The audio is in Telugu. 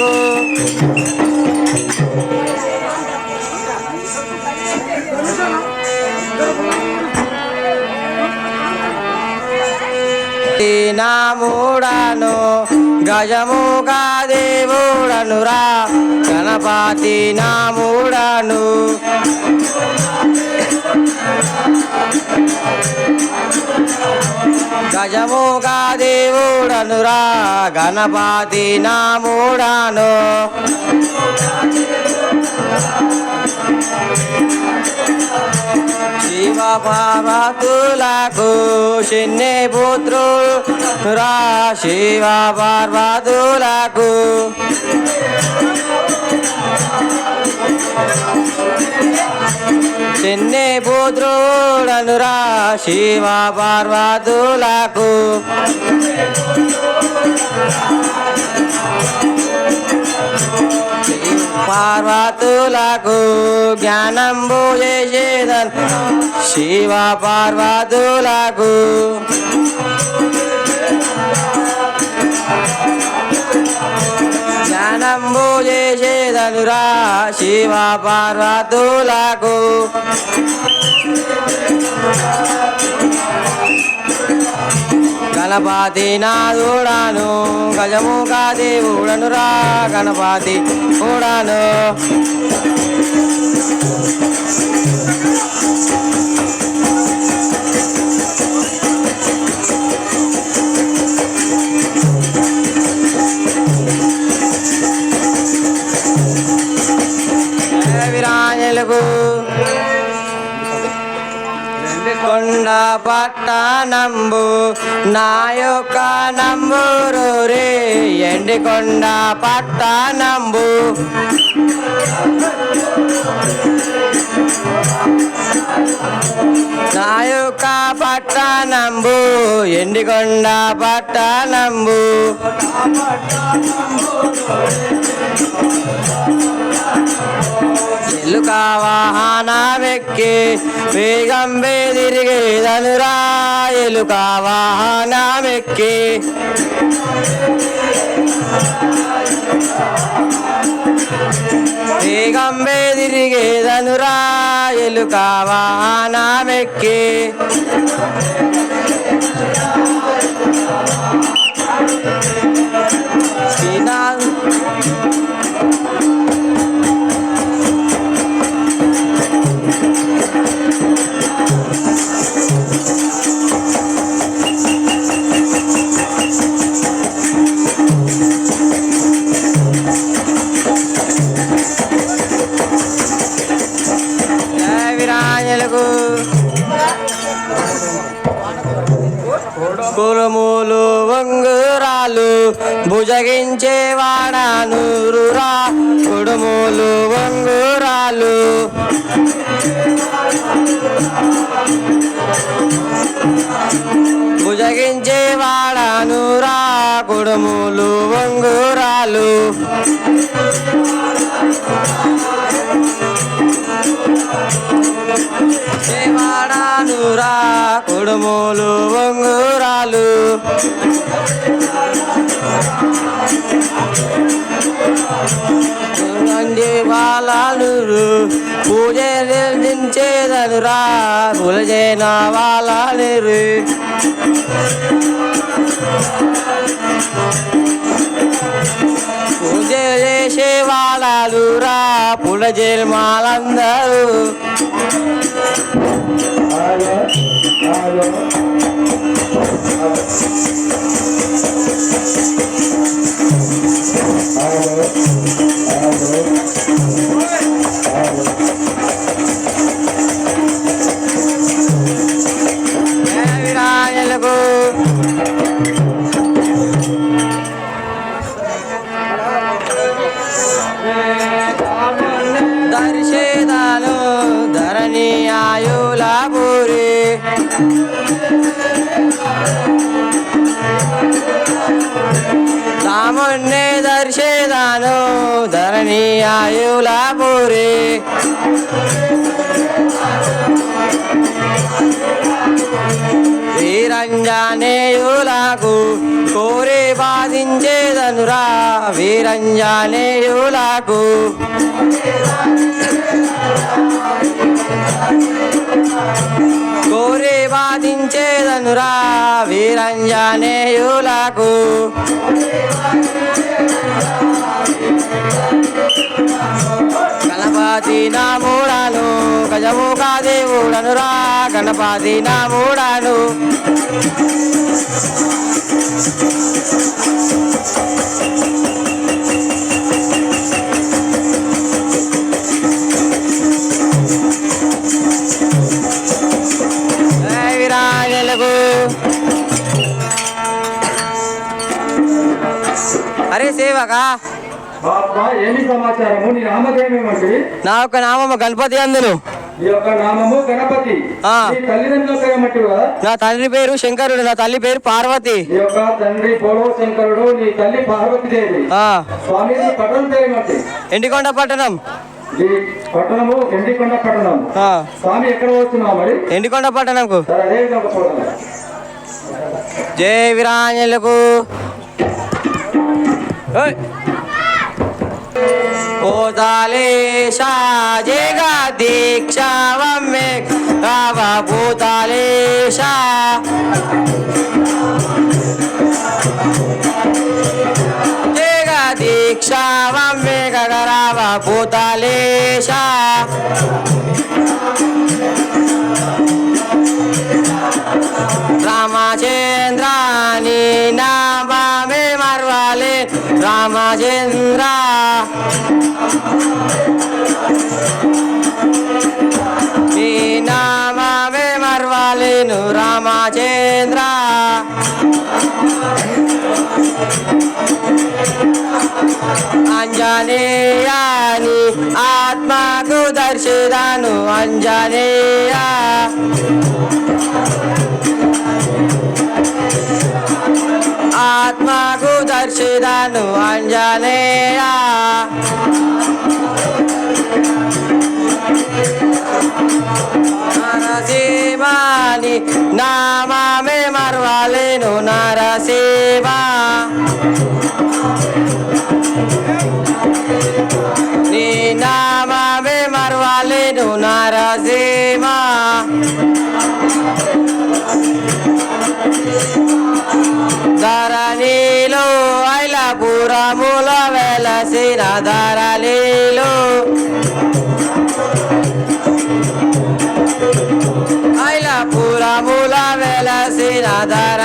విరాయలకు నాముడను గజముగా దేవుడనురా గణపతి నాముడను. గజముగా దేవుడనురా గణపతి నాముడను. శివ పార్వతులకు చిన్నే పుత్రురా రా శివ పార్వతులకు చిన్న పుత్రుడను శివ పార్వతులకు. పార్వతులకు జ్ఞానంబు చేసేదన్ శివ పార్వతులకు. చేసేదనురా శివ పార్వతులకు. గణపతి నాదుడాను గజముగా దేవుడనురా. గణపతి కూడాను కొండ పట్టణంబు నా యొక్క నంబురు రే ఎండి కొండ పట్టణంబు. నా యొక్క పట్టణంబు ఎండికొండ పట్టణంబు. ఎల్లుక వాహన వెక్కి వేగం బెదిరిగేదనురా ఎలుక వాహన వెక్కి. పూలు వంగురాలు భుజగించేవాడ నూరురా. కుడుములు వంగురాలు భుజగించే నూరా. కుడుములు వంగురాలు కుడుములు వంగురాలు. నంది బాలాలు పూజ నిర్మించేదనురా పులజైన బాలాలు పూజ చేసే వాళ్ళురా మాలందరూ Thank you. ధరణి ఆయుల వీరంజానేయులాగు కోరే బాధించేదనురా వీరంజానేయులాగు కోరే బాధించేదనురా వీరంజానేయులాగు గణపతి నామూడాను గజముఖ రా గణపతి నామూడాను. జై విరాజలకు. అరే సేవగా ఏమి సమాచారము? నీ నామకేమేమంటే నా యొక్క నామము గణపతి అందును. నీ యొక్క నామము గణపతి. ఆ. నీ తల్లిదండ్రులకు ఏమంటారు కదా నా తండ్రి పేరు శంకరుడు నా తల్లి పేరు పార్వతి. నీ యొక్క తండ్రి పోలో శంకరుడు నీ తల్లి పార్వతీదేవి. ఆ, స్వామి నీ పట్టణం పేరేమంటే ఎండికొండ పట్టణం. పట్టణము ఎండికొండ పట్టణం. స్వామి ఎక్కడ వస్తున్నావు మరి? ఎండికొండ పట్టణంకు. జై విరాజులకు ఓయ్. భూతాలేశ జగదీక్ష వమ్మే రావ భూతాలేశ జగదీక్ష వమ్మే గగరావ భూతాలేశ రామచంద్రాని నామే మర్వాలే రామచంద్రా నీ నామే మర్వాలేను రామచంద్ర. అంజనేయాని ఆత్మకు దర్శిదాను అంజనేయా. ఆత్మకు దర్శిదాను అంజనేయా. నరసింహాని నామే మర్వాలేను నరసింహ నీ నామే మర్వాలేను నరసేవా ధరణిలో ఐలపురముల వెలసిన ధరణిలో. guardar